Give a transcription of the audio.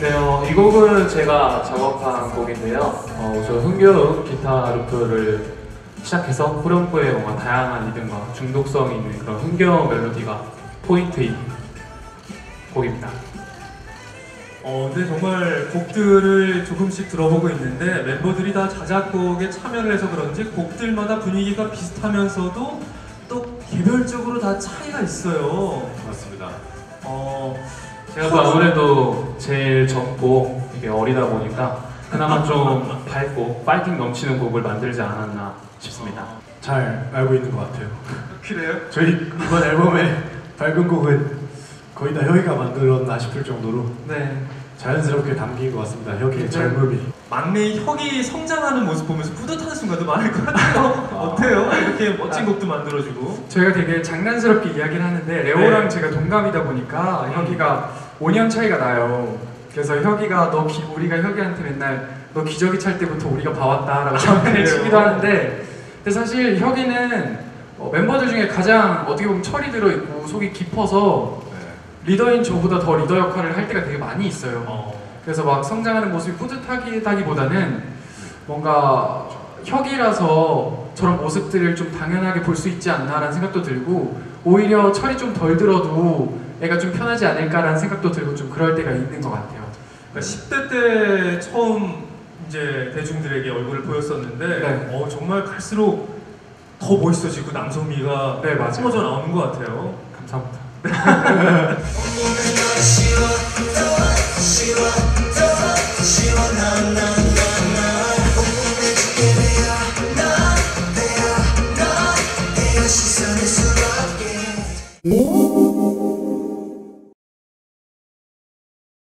네, 어, 이 곡은 제가 작업한 곡인데요. 어, 우선 흥겨운 기타 루프를 시작해서 후렴구에 뭔가 다양한 리듬과 중독성 있는 그런 흥겨운 멜로디가 포인트인 곡입니다. 어, 근데 정말 곡들을 조금씩 들어보고 있는데 멤버들이 다 자작곡에 참여를 해서 그런지 곡들마다 분위기가 비슷하면서도 또 개별적으로 다 차이가 있어요. 맞습니다. 어, 제가 또 아무래도 제일 젊고 이게 어리다 보니까 그나마 좀 밝고 파이팅 넘치는 곡을 만들지 않았나 싶습니다. 잘 알고 있는 것 같아요. 그래요? 저희 이번 앨범의 밝은 곡은 거의 다 혁이가 만들었나 싶을 정도로 네. 자연스럽게 담긴 것 같습니다. 혁이의 젊음이. 막내 혁이 성장하는 모습 보면서 뿌듯한 순간도 많을 것 같아요. 어때요? 이렇게 멋진 곡도 만들어주고. 저희가 되게 장난스럽게 이야기를 하는데 레오랑 네. 제가 동갑이다 보니까 혁이가 5년 차이가 나요. 그래서 혁이가 너 기, 우리가 혁이한테 맨날 너 기저귀 찰 때부터 우리가 봐왔다라고 장난을 그래요? 치기도 하는데 근데 사실 혁이는 어, 멤버들 중에 가장 어떻게 보면 철이 들어 있고 속이 깊어서 리더인 저보다 더 리더 역할을 할 때가 되게 많이 있어요. 어, 그래서 막 성장하는 모습이 뿌듯하기보다는 뭔가 혁이라서 저런 모습들을 좀 당연하게 볼 수 있지 않나라는 생각도 들고 오히려 철이 좀 덜 들어도 애가 좀 편하지 않을까라는 생각도 들고 좀 그럴 때가 있는 것 같아요. 그러니까 10대 때 처음 이제 대중들에게 얼굴을 보였었는데 네. 어, 정말 갈수록 더 멋있어지고 남성미가 네, 맞아요. 뿜어져 나오는 것 같아요. 감사합니다. Oh